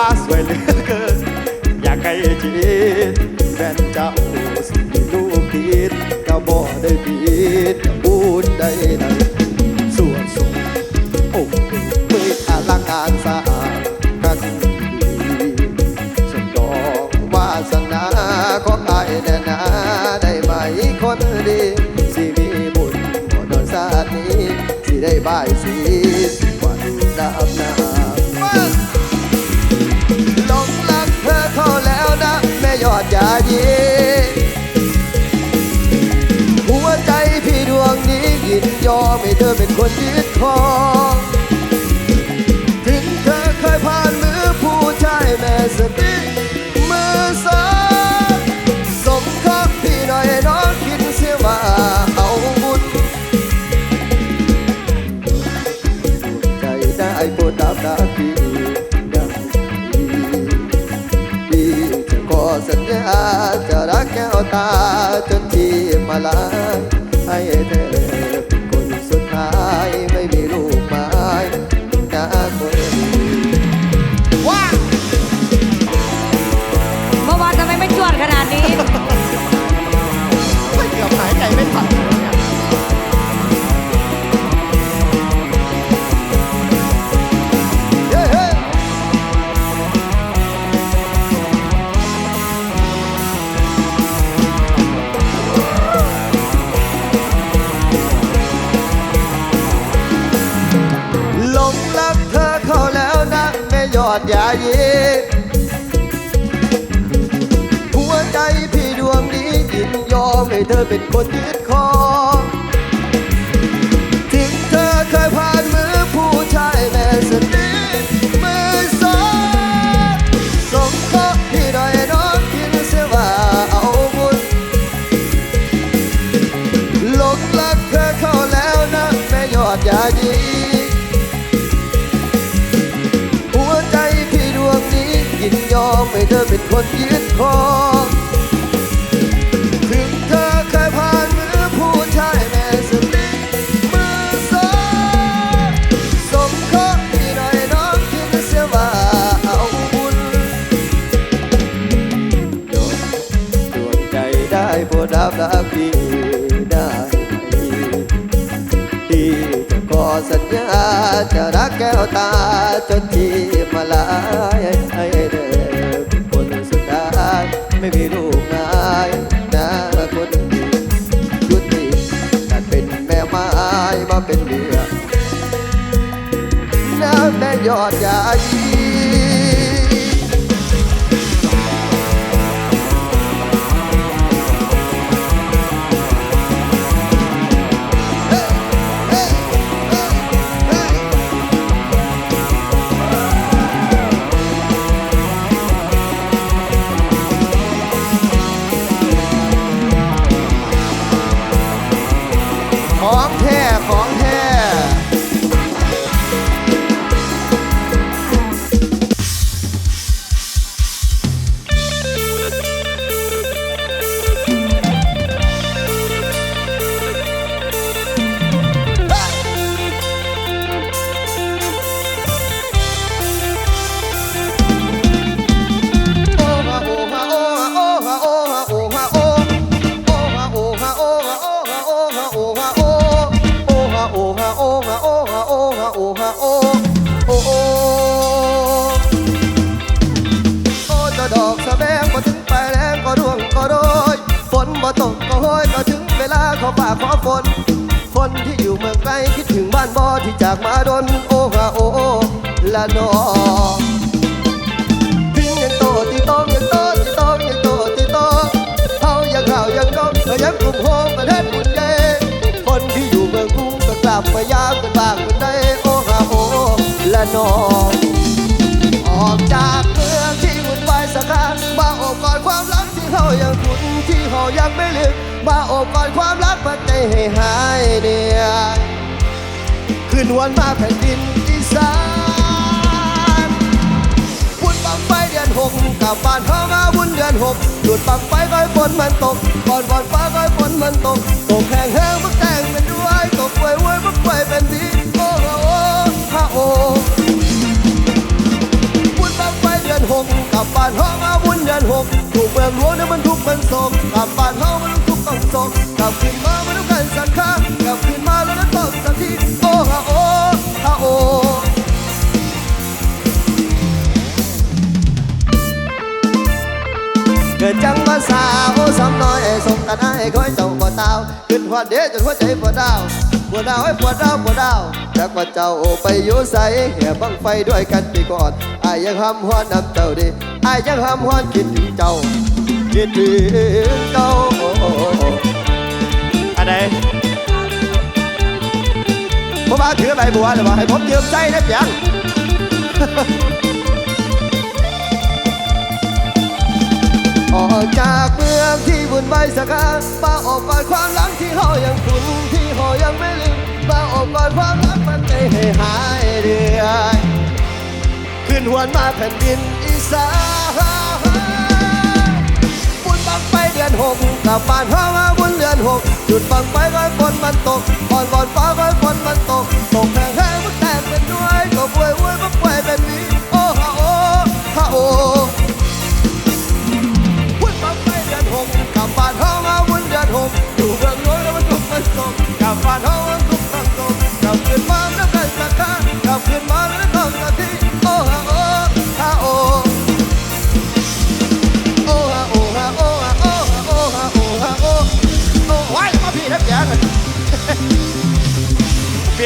นฟ้าสวยเหลือเกิน อยากให้จิตแฟนเจ้าสิลูกผิดก็บ่ได้ผิดก็พูดได้ใดส่วนสูงอกมืออลังการสะอาดกันดีสนองวาสนาของอายแน่นาได้ไหมคนดีสิมีบุญบ่โดนชาตินี้สิได้บายสีสิ ยอมให้เธอเป็นคนยึดครองถึงเธอเคยผ่านมือผู้ชายแม่สติมือสองสมกับพี่หน่อยน้องคิดเสียว่าเอาบุญใจได้โปรดดับดาพี่ดังพี่จะขอสัญญาจะรักแก้วตาจนที่มาลาให้เธอ ดยาเยีหัวใจพี่ดวงนี้ยินยอมให้เธอเป็นคนยึดครอง ยอมให้เธอเป็นคนยึดครองถึงเธอเคยผ่านมือผู้ชายแม่สติมือสองสมขอพี่หน่อยน้องคิดเสียว่าเอาบุญดวงดวงใจได้โปรดรับรักพี่ได้ไหมที่จะขอสัญญาจะรักแก้วตา บมายามกันบ้างกันได้โอ้ฮาโอและนองออกจากเมืองที่วุ่นวายสักครั้งมาโอบกอดความรักที่เฮายังคุ้นที่เฮายังไม่ลืมมาโอบกอดความรักมาใจให้หายเดียคืนวันมาแผ่นดินอีสานบุญบังไฟเดือนหกกลับบ้านเข้ามาบุญเดือนหกหยุดบังไฟก็ให้ฝนมันตกก่อนก่อนฟ้าก็ให้ฝนมันตกตกแห้งแห้งมึกแตงเป็นด้วยตกป่วยว ยมึกป่วยเป็นดีโอ้โหโอ้ฮะโอ้บุญบังไฟลับบ้านเฮามาบุญเดือนหกถูกเมืองหลวงนั้นมันทุกมันโศกกลับบ้านเฮามันทุกต้องโศกกลับขึ้นมามันต้องการสังขารกลับขึ้นมาแล้วนั้นต้องสักทีโอ้ฮะโอ้ฮะโอเกิดจังมาสาวสำน้อยส่งกันให้คอยเจ้าบ่ตาวขึ้นหัวเดียจนหัวใจปวดดาว ปวดดาวให้ปวดดาวปวดดาวจากว่าเจ้าไปอยู่ใสแห่บังไฟด้วยกันปีก่อนอายยังห้ำหวนน้ำเจ้าดีอายยังห้ำหวนคิดถึงเจ้าคิดถึงเจ้าอันไหนผมมาถือใบบัวเลยว่าให้ผมยืมใจได้เพียงออกจากเมืองที่บุญใบสกามาออกก่อนความหลังที่เขายังคุ้นที่ เขายังไม่ลืมมาออกก่อนความรักมันไม่ให้หายเดือย ขึ้นหวนมาแผ่นดินอีสานบุญบังไปเดือนหกกลับบ้านเฮามาบุญเดือนหกจุดบังไปก้อนฝนมันตกก่อนก่อนฟ้าก้อน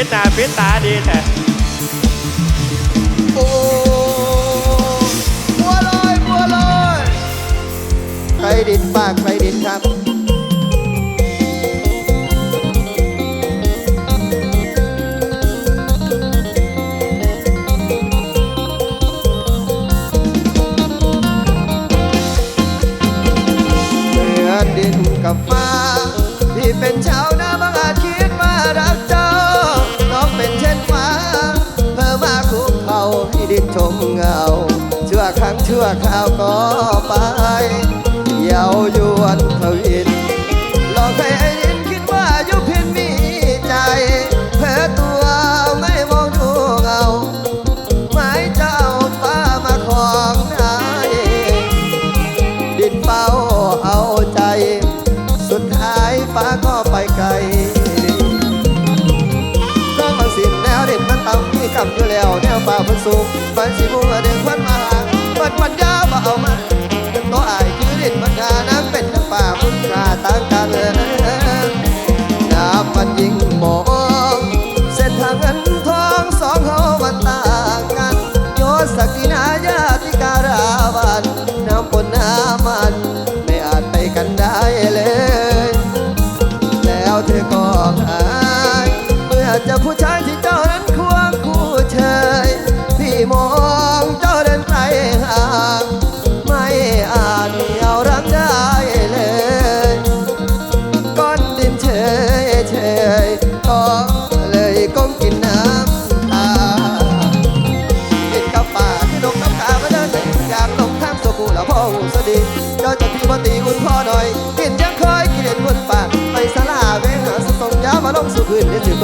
ดหน้าปิดตาดีแต่โอ้บัวลอยบัวลอยใครดินปากใครดินครับเหมือนดินกับฟ้าที่เป็นชาว ชมเงา ชั่วครั้งชั่วคราวก็ไปเยาวยวนทวิน แล้วแนวฟ้ามันสูงมันสิบัวเดินควันมาหาเปิดวันยาบ่เอามาตัวอายคือดินมันกาน้ำเป็นน้ำป่ามุนกาต่างกันเลย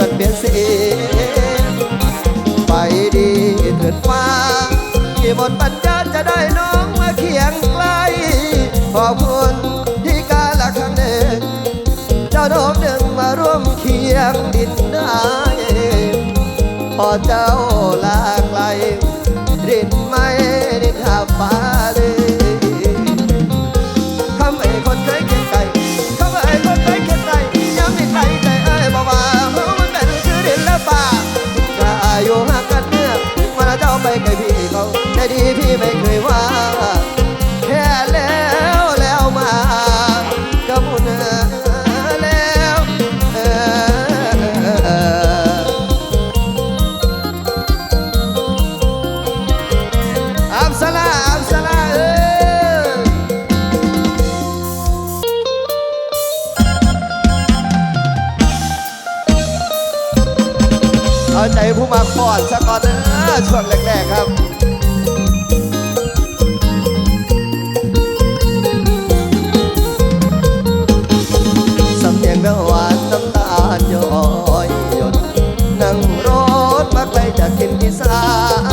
สู่พื้นเปลี่ยนสีไปดีเถิดฟ้าที่หมดปัญญาจะได้น้องมาเคียงใกล้ขอบคุณที่กาละครั้งหนึ่งเจ้าดอกหนึ่งมาร่วมเคียงดินได้พอเจ้าลาไกลดินไม่ดินหาฟ้า พี่ไม่เคยว่าแค่แล้วแล้วมาก็มุนแล้วเอออัมสลาอัมสลาเออเอาใจผู้มาก่อนซะก่อนเออช่วงแรกๆครับ ย้อยหยดนั่งรถมาไกลจากเข็นที่สา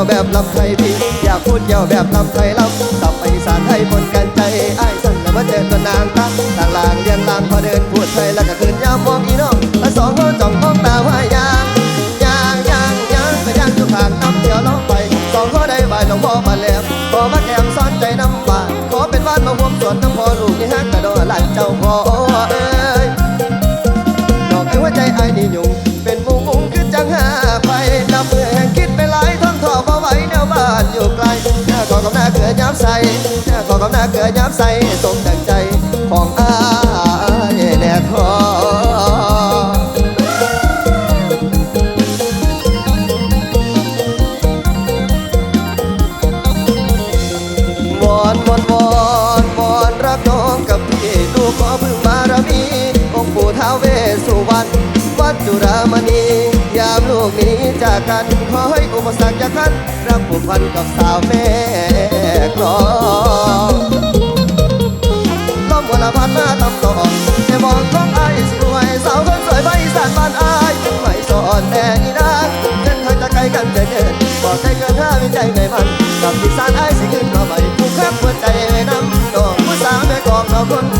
วแบบลำไทยพี่อยากพูดเกี่ยวแบบลำไทยลำตับไปสานให้คนกันใจไอ้สั่นแล้วมาเจอตัวนางตั้งต่างลางเรียนลางพอเดินพูดไทยแล้วก็คืนยามมองอีน้องและสองคนจ้องมองตา ใสหน้าขอกับหน้าเกิดยับใส่สมดังใจของอายแน่ทอวอนวอนวอนวอนรักน้องกับพี่ลูขอพึ่งบารมีองค์ปู่ท้าวเวสสุวรรณวัดจุรามณียามลูกหนี้จากกันขอให้อุปสรรคอย่าคันรักผูกพันกับสาวแม่ กลองล้อมวละพันมาตำต่อแต่มองของไอ้สวยสาวคนสวยใบสานบ้านไอ้ไม่สอนแต่อีนะเงินทางจะไกลกันแต่เกินบอกใจเกินห้าวิจัยในมันกับที่สานอายสิขึ้นมาใหม่ผูกแคบหัวใจไว้น้ำดอกผู้สาวแม่กองเราคน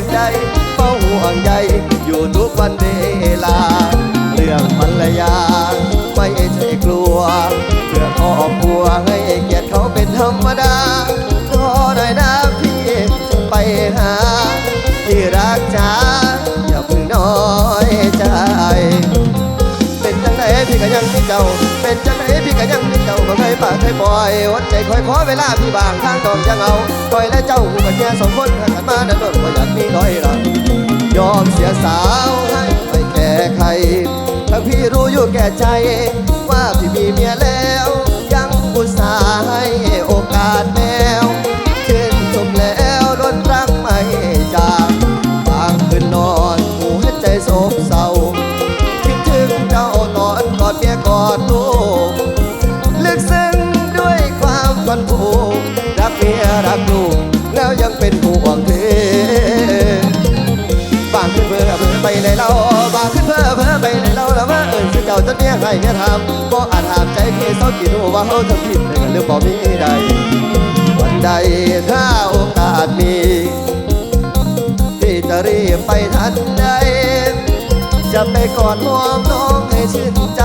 ยงใดเฝ้าห่วงใยอยู่ทุกวันเวลา เรื่องภรรยา ไม่ใช่กลัวเพื่อครอบครัวให้เกียรติเขาเป็นธรรมดาขอหน่อยนะพี่จะไปหา ที่รักจ้าอย่าเพิ่งน้อยใจ เป็นจังไหนพี่ก็ยังมีเจ้า เป็นจังไหนพี่ก็ยังมีเจ้าบ่เคยปากเคยปล่อยวัดใจคอยขอเวลาพี่บางทางต้องยังเอาคอยและเจ้าคู่กันแค่สองคนหันมาดันดน สาวให้ไปแก่ใครทั้งพี่รู้อยู่แก่ใจ ว่าพี่มีเมียแล้ว ยังอุตส่าห์ให้ จเมียให้เมียทำก็อาจถามใจพี่เศร้ากี่ดูว่าเขาทำผิดในเรื่องบ่มีใด วันใดถ้าโอกาสมีพี่จะรีบไปทันใด จะไปกอดหอมน้องให้ชื่นใจ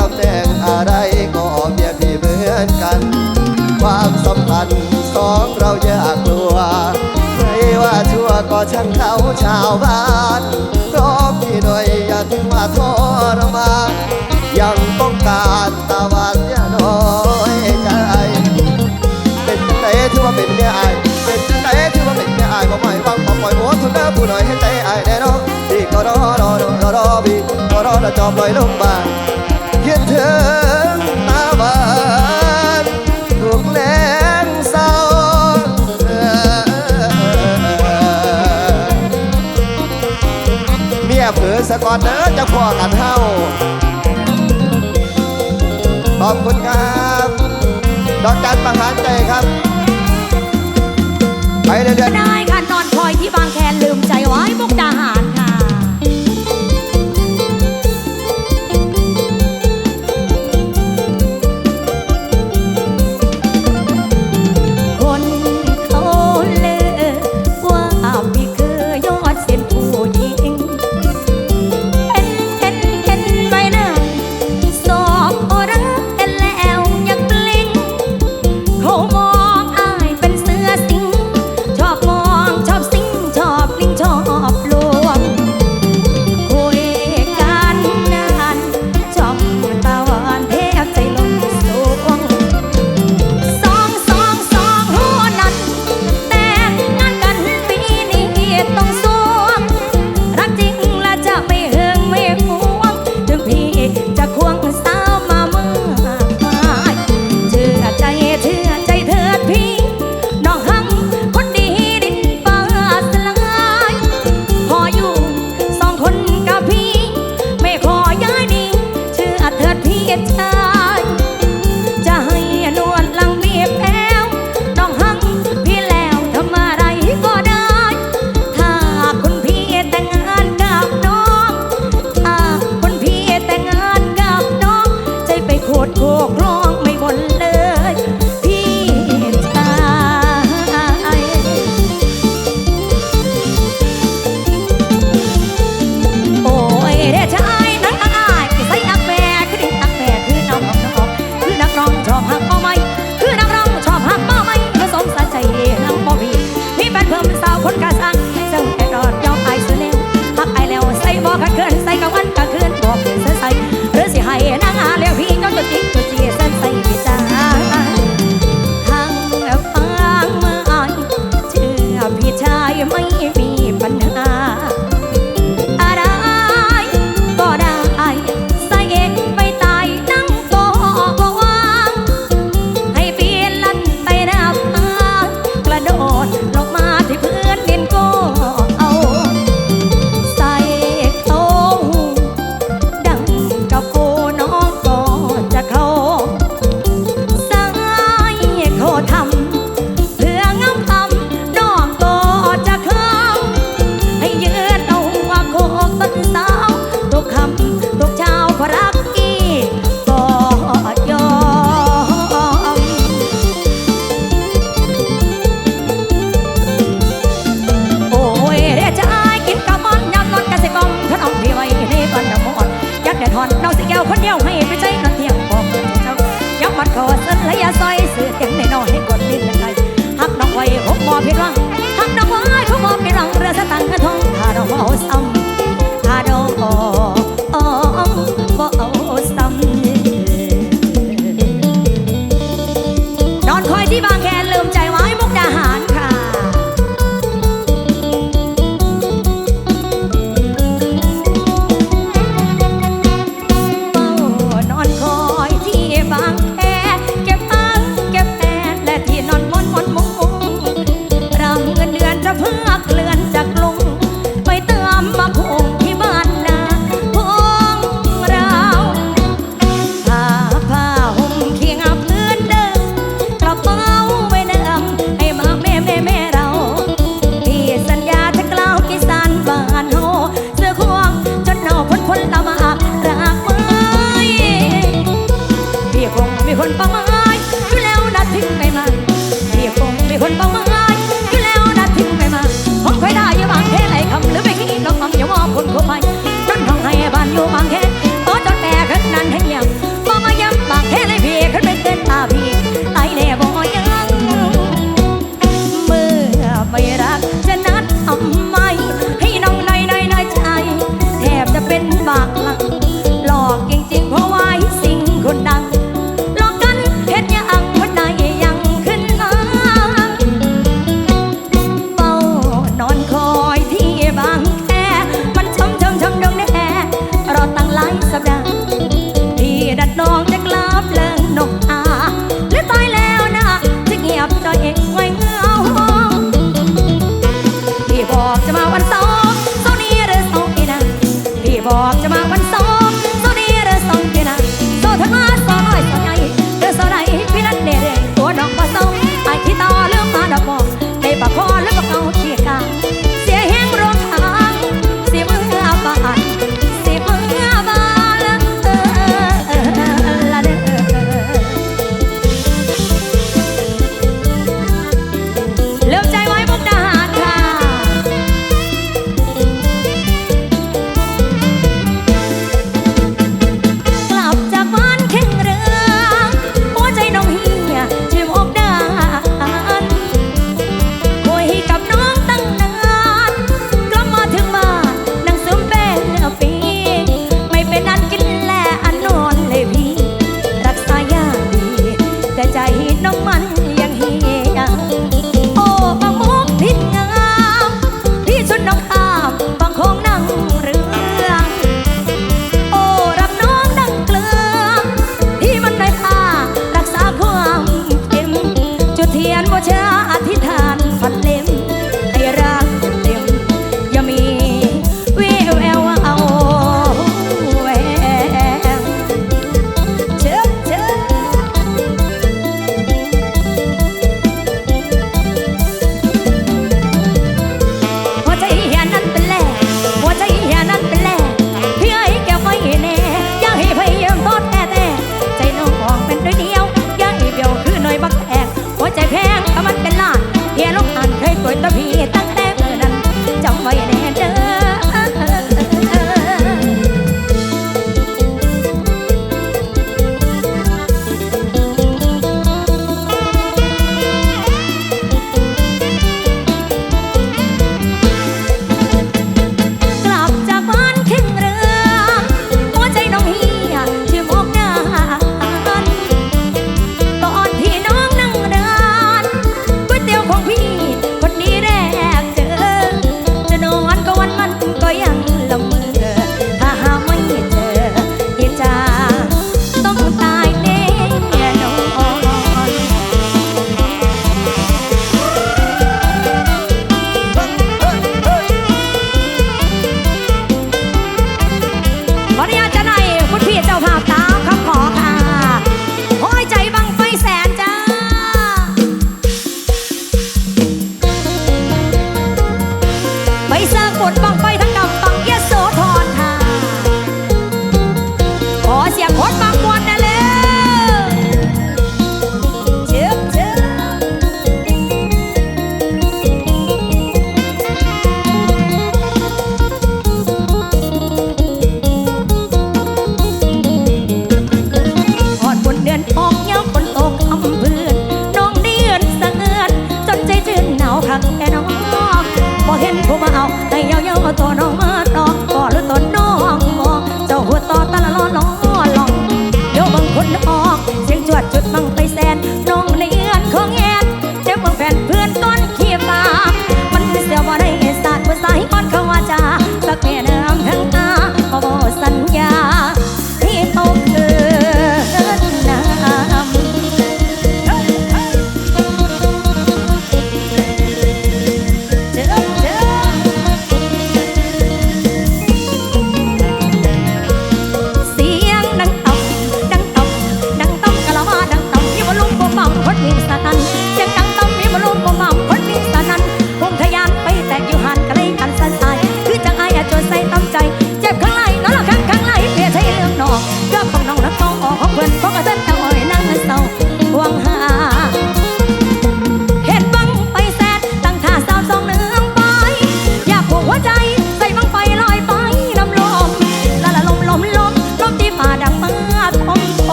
ตำแหน่งอะไรก็เมียพี่เหมือนกัน ความสัมพันธ์สองเราอยากลัวไม่ว่าชั่วก็ช่างเขาชาวบ้านราะพี่หน่อยอย่าถึงว่าทรมาน การตาหวานอย่าน้อยใจ เป็นจังไหนที่ว่าเป็นเมียไอเป็นจังไหนที่ว่าเป็นเมียไอายก็ไม่หวังขอปล่อยหัวทุนเด้อผู้หน่อยให้ใจอายแน่นอนพี่ก็รอรอรอรอพี่ก็รอแล้วจอบลอยลงบานคิดถึงตาหวานถูกแรงเศร้าเมียเผือสะกอนเด้อจะพอกันเฮา ขอบคุณครับดอกจันประหารใจครับ ไปเรื่อยๆ